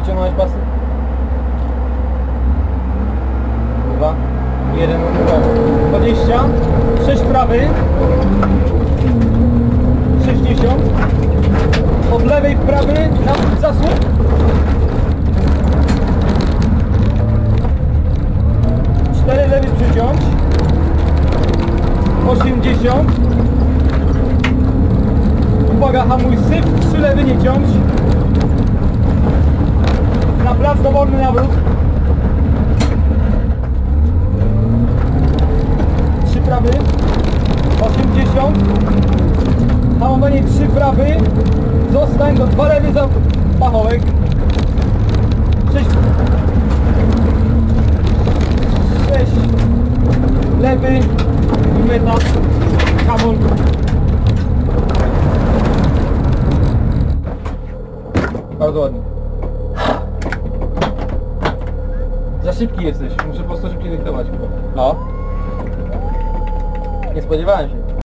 Dociągnąłeś pasy? Dwa. Jeden prawy. 20. 6 prawy. 60. Od lewej prawy na zasłon. Cztery lewy przyciąć. 80. Uwaga, hamuj syf, trzy lewy nie ciąć. Dowolny nawrót. Trzy prawy. 80. Hamowanie trzy prawy. Zostań do dwa lewy za pachołek. Sześć. Sześć. Lewy. I meta. Hamul. Bardzo ładnie. Za szybki jesteś. Muszę po prostu szybciej dyktować. No. Nie spodziewałem się.